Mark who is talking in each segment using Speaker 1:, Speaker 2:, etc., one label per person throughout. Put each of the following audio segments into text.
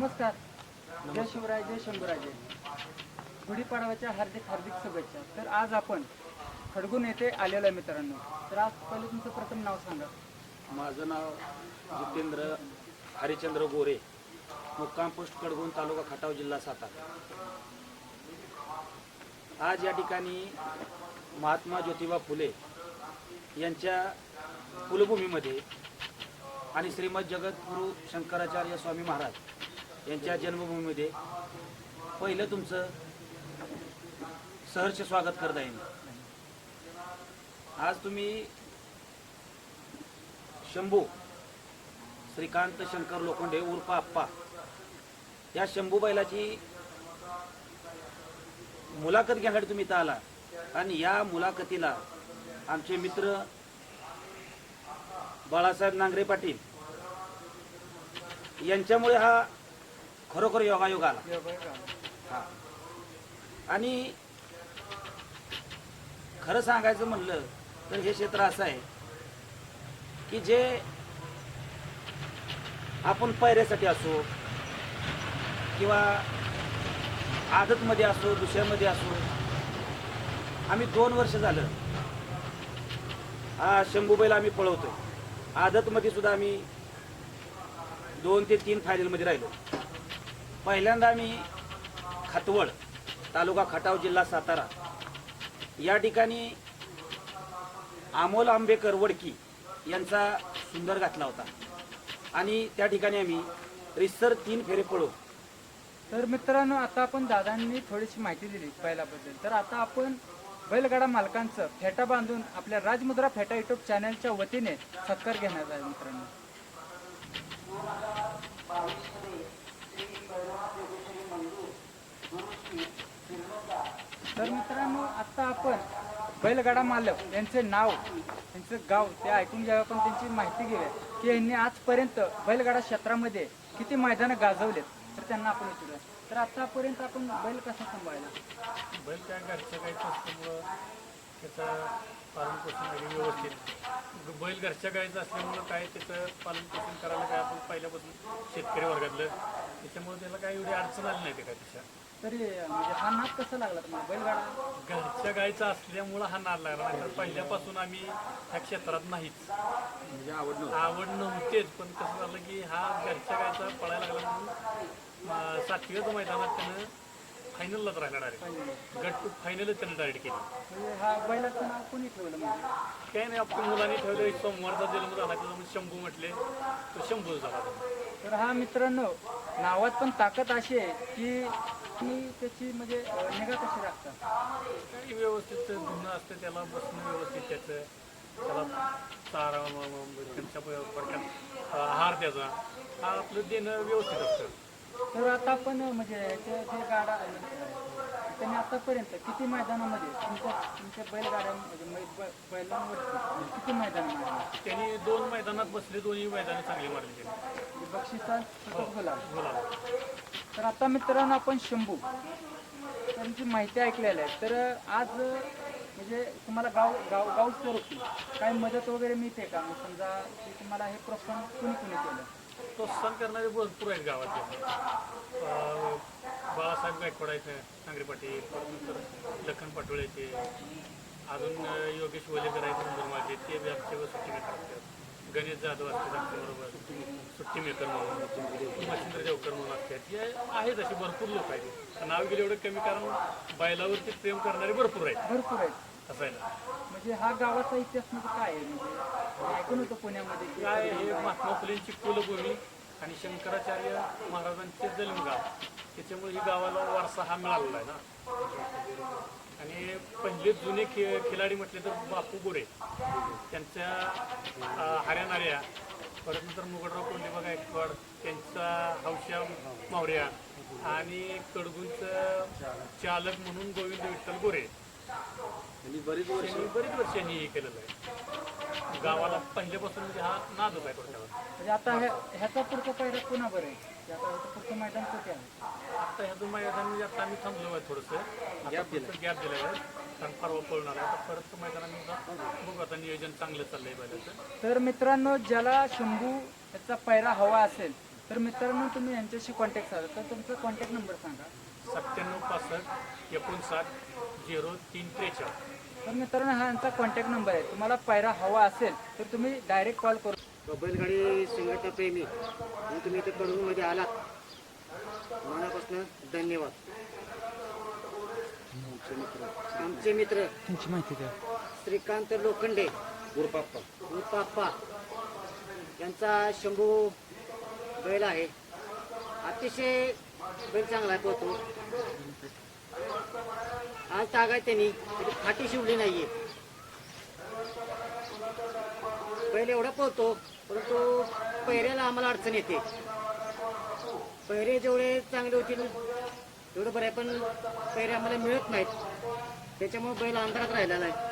Speaker 1: नमस्कार. जय शिवराय जय शंभूराजे. गुढीपाडव्याच्या हार्दिक हार्दिक शुभेच्छा. तर आज आपण खडगून येथे आलेलो आहे मित्रांनो. तर आज पहिले तुमचं प्रथम नाव सांगा.
Speaker 2: माझं नाव जितेंद्र हरिचंद्र गोरे मुक्काम पोस्ट खडगून तालुका खटाव जिल्हा सातारा. आज या ठिकाणी महात्मा ज्योतिबा फुले यांच्या कुलभूमीमध्ये आणि श्रीमद जगद्गुरू शंकराचार्य स्वामी महाराज यांच्या जन्मभूमीमध्ये पहिलं तुमचं सहर्ष स्वागत करत आहे मी. आज तुम्ही शंभू श्रीकांत शंकर लोखंडे उर्फ आप्पा या शंभू बैलाची मुलाखत घेण्यासाठी तुम्ही इथं आला आणि या मुलाखतीला आमचे मित्र बाळासाहेब नांगरे पाटील यांच्यामुळे हा खरोखर योगायोग आला हा. आणि खरं सांगायचं म्हणलं तर हे क्षेत्र असं आहे की जे आपण पैऱ्यासाठी असो किंवा आदतमध्ये असो दुसऱ्यामध्ये असो आम्ही दोन वर्ष झालं. हा शंभू बैल आम्ही पळवतोय. आदतमध्ये सुद्धा आम्ही दोन ते तीन फायनलमध्ये राहिलो. पहिल्यांदा आम्ही खतवड तालुका खटाव जिल्हा सातारा. या ठिकाणी अमोल आंबेकर वडकी यांचा सुंदर घातला होता. आणि त्या ठिकाणी आम्ही रिसर तीन फेरे पळू
Speaker 1: तर मित्रांनो आता आपण दादांनी थोडीशी माहिती दिली बैलाबद्दल. तर आता आपण बैलगाडा मालकांचं फेटा बांधून आपल्या राजमुद्रा फेटा युट्यूब चॅनलच्या वतीने सत्कार घेण्यात आहे मित्रांनो. तर मित्रांनो आता आपण बैलगाडा मालक यांचे नाव त्यांचं गाव ते ऐकून घ्यावं पण त्यांची माहिती घेऊया. की यांनी आजपर्यंत बैलगाडा क्षेत्रामध्ये किती मैदानं गाजवलेत? तर त्यांना आपण विचारूया. तर आतापर्यंत आपण बैल कसा सांभाळला?
Speaker 3: बैल त्या घरचं गाईचं असल्यामुळं त्याचं पालनपोषण वगैरे व्यवस्थित. बैल घरच्या गायचं असल्यामुळं काय त्याचं पालनपोषण करायला काय आपण पहिल्यापासून शेतकरी वर्गातलं. त्याच्यामुळे त्याला काय एवढी अडचण आली नाही त्या काय त्याच्या?
Speaker 1: तरी म्हणजे हा नाद कसा लागला तुम्हाला? बैलगाडा?
Speaker 3: घरच्या गाईचा असल्यामुळं हा नाद लागला नाही तर पहिल्यापासून आम्ही ह्या क्षेत्रात नाहीच.
Speaker 2: म्हणजे आवड
Speaker 3: आवड नव्हतेच पण कसं झालं की हा घरच्या गायचा पळायला लागला म्हणून अं, सातव्याचं मैदानात त्यानं फायनललाच राहिला डायरेक्ट गट फायनलच त्यानं डायरेक्ट केली.
Speaker 1: म्हणजे हा बैलाचं नाव कोणी ठेवलं म्हणजे?
Speaker 3: काही नाही आपण मुलांनी ठेवलं सोमवारचा जन्म झाला त्याच्यामुळे शंभू म्हटले तो शंभू झाला.
Speaker 1: तर हा मित्रांनो नावात पण ताकद अशी आहे की तुम्ही त्याची म्हणजे निगा कशी राखता?
Speaker 3: काही व्यवस्थित धुणं असतं त्याला बसणं व्यवस्थित त्याचं. त्याला चारा त्यांच्या प- पडक्यात आहार त्याचा. हा आपलं देणं व्यवस्थित असतं.
Speaker 1: तर आता आपण म्हणजे जे गाडा त्यांनी आतापर्यंत किती मैदानामध्ये तुमच्या तुमच्या बैलगाड्या म्हणजे मै- बै- बैलांवरती किती मैदान मारले?
Speaker 3: त्यांनी दोन मैदानात बसले दोन्ही मैदानं चांगली मारली त्यांनी.
Speaker 1: बक्षिसा गुलाब
Speaker 3: बोला
Speaker 1: तर आता मित्रांनो आपण शंभू. त्यांची माहिती ऐकलेली आहे. तर आज म्हणजे तुम्हाला गाव गाव गाव स्वरूपी काही मदत वगैरे मिळते का? मग समजा की तुम्हाला हे प्रोत्साहन कुणी कुणी केलं?
Speaker 3: प्रोत्साहन करणारे भरपूर आहेत गावातले. अं, बाळासाहेब गायकवाड आहेत नांगरे पाटील त्यानंतर लखन पाटोळेचे अजून अं, योगेश वलेकर आहेत नंदुरमाचे ते बी आमच्यावर सुट्टी मेकर असतात गणेश जाधव असतात आमच्याबरोबर सुट्टी मेकर म्हणून. मच्छिंद्र देवकर म्हणून असतात हे आहेत असे भरपूर लोक आहेत. नाव गेले एवढं कमी कारण बैलावरती प्रेम करणारे भरपूर आहेत.
Speaker 1: भरपूर आहेत.
Speaker 3: असं आहे ना.
Speaker 1: म्हणजे हा गावाचा इतिहास म्हणजे काय आहे? म्हणजे ऐकून होतं पुण्यामध्ये
Speaker 3: काय हे महात्मा फुलेंची कुलभूमी आणि शंकराचार्य महाराजांचे जन्मगाव. त्याच्यामुळे ही गावाला वारसा हा मिळालेला आहे ना. आणि पहिले जुने खे खिलाडी म्हटले तर बापू गोरे त्यांच्या अं, हऱ्याणाऱ्या परत नंतर मुगडराव कोंडीबा गायकवाड त्यांचा हौशा मावऱ्या आणि कडगुंचं चालक म्हणून गोविंद विठ्ठल गोरे
Speaker 2: बरीच वर्ष
Speaker 3: बरीच वर्षांनी हे केलेलं आहे. गावाला पहिल्यापासून म्हणजे हा नादच आहे थोडक्यावर
Speaker 1: म्हणजे आता ह्या- ह्याचा पुढचा पहिला पुन्हा बरं आहे. की आता ह्याचं पुढचं मैदान कुठे आहे?
Speaker 3: आता ह्या दोन मैदान म्हणजे आता आम्ही थांबलो आहे थोडंसं
Speaker 2: Gap दिलाय.
Speaker 3: गॅप दिलेला आहे कारण परवा पळणार आहे. आता परत मैदानाने बघू आता नियोजन चांगलं चाललंय बैलाचं.
Speaker 1: तर मित्रांनो ज्याला शंभू याचा पैरा हवा असेल तर मित्रांनो तुम्ही यांच्याशी कॉन्टॅक्ट साधा. तर तुमचा कॉन्टॅक्ट नंबर सांगा.
Speaker 3: सत्त्याण्णव पासष्ट एकोणसाठ झिरो तीन त्रेचाळीस.
Speaker 1: तर मित्रांनो हा यांचा कॉन्टॅक्ट नंबर आहे. तुम्हाला पायरा हवा असेल तर तुम्ही डायरेक्ट कॉल करू
Speaker 4: बैलगाडी संघटना प्रेमी. आणि तुम्ही इथे कडूनमध्ये आलात मनापासून धन्यवाद. आमचे मित्र.
Speaker 1: तुमची माहिती द्या.
Speaker 4: श्रीकांत लोखंडे.
Speaker 5: गुरुपाप्पा.
Speaker 4: उपाप्पा यांचा शंभू बैल आहे. अतिशय बैल चांगला आहे पोहतो. आज तागाय त्यांनी त्याची फाटी शिवली नाहीये. बैल एवढा पोहतो परंतु पहिऱ्याला आम्हाला अडचण येते. पहिरे जेवढे चांगले होतील तेवढं बरं आहे पण पहिरे आम्हाला मिळत नाहीत. त्याच्यामुळे बैल अंधारात राहिलेला आहे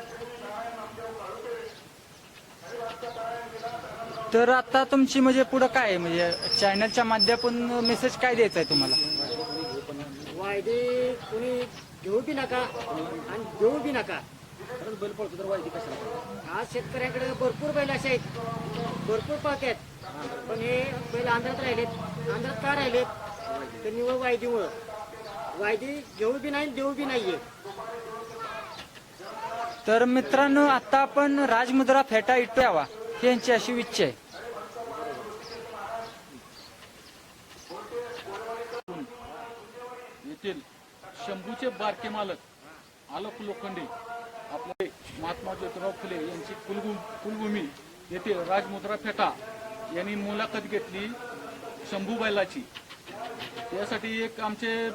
Speaker 1: तर आता तुमची म्हणजे पुढं काय आहे? म्हणजे चॅनलच्या माध्यमातून मेसेज काय द्यायचा आहे तुम्हाला?
Speaker 4: वायदे कोणी घेऊ बी नका आणि देऊ बी नका.
Speaker 5: खरंच बैल पळतो तर वाईट कशाला
Speaker 4: आज शेतकऱ्यांकडे भरपूर बैल असे आहेत. भरपूर पाहतात पण हे बैल आंध्रात राहिलेत. आंध्रात का राहिलेत? तर निवळ वायदीमुळं. वायदी घेऊ बी नाही देऊ बी नाहीये.
Speaker 1: तर मित्रांनो आता आपण राजमुद्रा फेटा इटो यावा त्यांची यांची अशी इच्छा आहे.
Speaker 6: येथील शंभूचे बारके मालक आलोक लोखंडे आपले महात्मा ज्योतिराव फुले यांची कुलभू कुलभूमी येथे राजमुद्रा फेटा यांनी मुलाखत घेतली शंभू बैलाची. यासाठी एक आमचे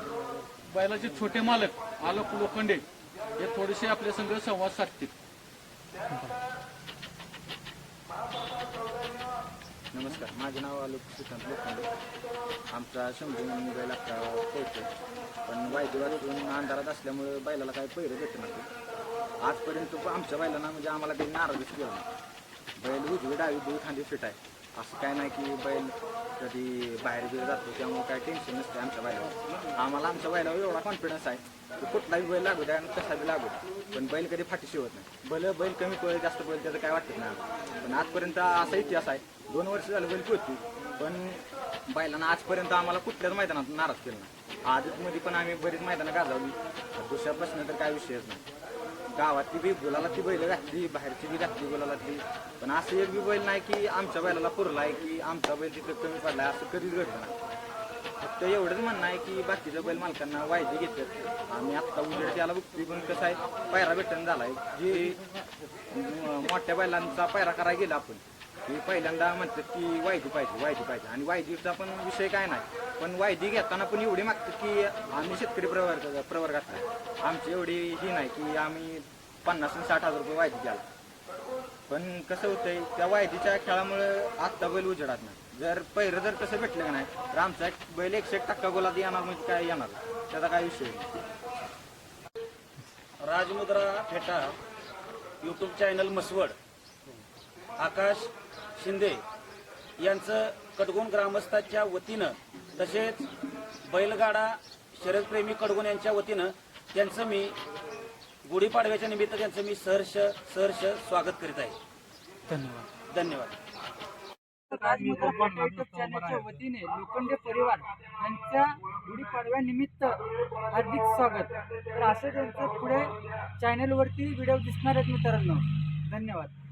Speaker 6: बैलाचे छोटे मालक आलोक लोखंडे हे थोडेसे आपल्या संघ संवाद साधतील.
Speaker 5: नमस्कार माझे नाव आलोक श्रीकांत लोखंडे. आमचा शंभू बैल आता पोहोचतो पण वायदेवातून अंधारात असल्यामुळे बैलाला काही पहिरं भेटत नाही आजपर्यंत आमच्या बैलांना म्हणजे आम्हाला काही नाराजच केला नाही. बैल उजवी डावी दुई खांदी फिट आहे. असं काय नाही की बैल कधी बाहेर बिर जातो त्यामुळे काय टेन्शन नसते आमच्या बैलावर. आम्हाला आमच्या बैलावर एवढा कॉन्फिडन्स आहे की कुठलाही बैल लागू द्या आणि कसा बी लागू. द्या पण बैल कधी फाटी शिवत नाही. बलं बैल कमी पळेल जास्त पळेल त्याचं काय वाटत नाही पण आजपर्यंत असा इतिहास आहे दोन वर्ष झालं बैल होती पण बैलांना आजपर्यंत आम्हाला कुठल्याच मैदानात नाराज केला नाही. आजमध्ये पण आम्ही बरीच मैदानं गाजावली. दुसऱ्या प्रश्न तर काय विषयच नाही. गावातली बी गुलाला ती बैल घातली बाहेरची बी घातली गुलालातली पण असं एक बी बैल नाही की आमच्या बैलाला पुरलाय की आमचा बैल तिथं कमी पडलाय असं कधीच घडलं नाही. फक्त एवढंच म्हणणं आहे की बाकीच्या बैल मालकांना वायदे घेतात. आम्ही आत्ता उजेड त्याला बघतोय पण कसं आहे पायरा भेटण झालाय. जे मोठ्या बैलांचा पायरा करायला गेला आपण की पहिल्यांदा म्हणतात की वायदी पाहिजे वायदी पाहिजे. आणि वायदीचा पण विषय काय नाही. पण वायदी घेताना पण एवढी मागतात की आम्ही शेतकरी प्रवर्ग प्रवर्गात नाही आमची एवढी ही नाही की आम्ही पन्नास आणि साठ हजार रुपये वायदी द्याला पण कसं होतंय त्या वायदीच्या खेळामुळं आत्ता बैल उजेडात नाही. जर पहिलं जर तसं भेटलं नाही तर आमचा एक बैल एकशे एक टक्का गोलात येणार म्हणजे काय येणार? त्याचा काय विषय नाही. Rajmudra Pheta YouTube channel Mhaswad. आकाश शिंदे यांचं कडगोण ग्रामस्थाच्या वतीनं तसेच बैलगाडा शरदप्रेमी कडगोण यांच्या वतीनं त्यांचं मी गुढीपाडव्याच्या निमित्त त्यांचं मी सहर्ष सहर्ष स्वागत करीत आहे.
Speaker 1: धन्यवाद.
Speaker 5: धन्यवाद.
Speaker 1: चॅनलच्या वतीने लोखंडे परिवार यांच्या गुढीपाडव्या निमित्त हार्दिक स्वागत. तर असं त्यांचं पुढे चॅनलवरती व्हिडिओ दिसणार आहेत मित्रांनो. धन्यवाद.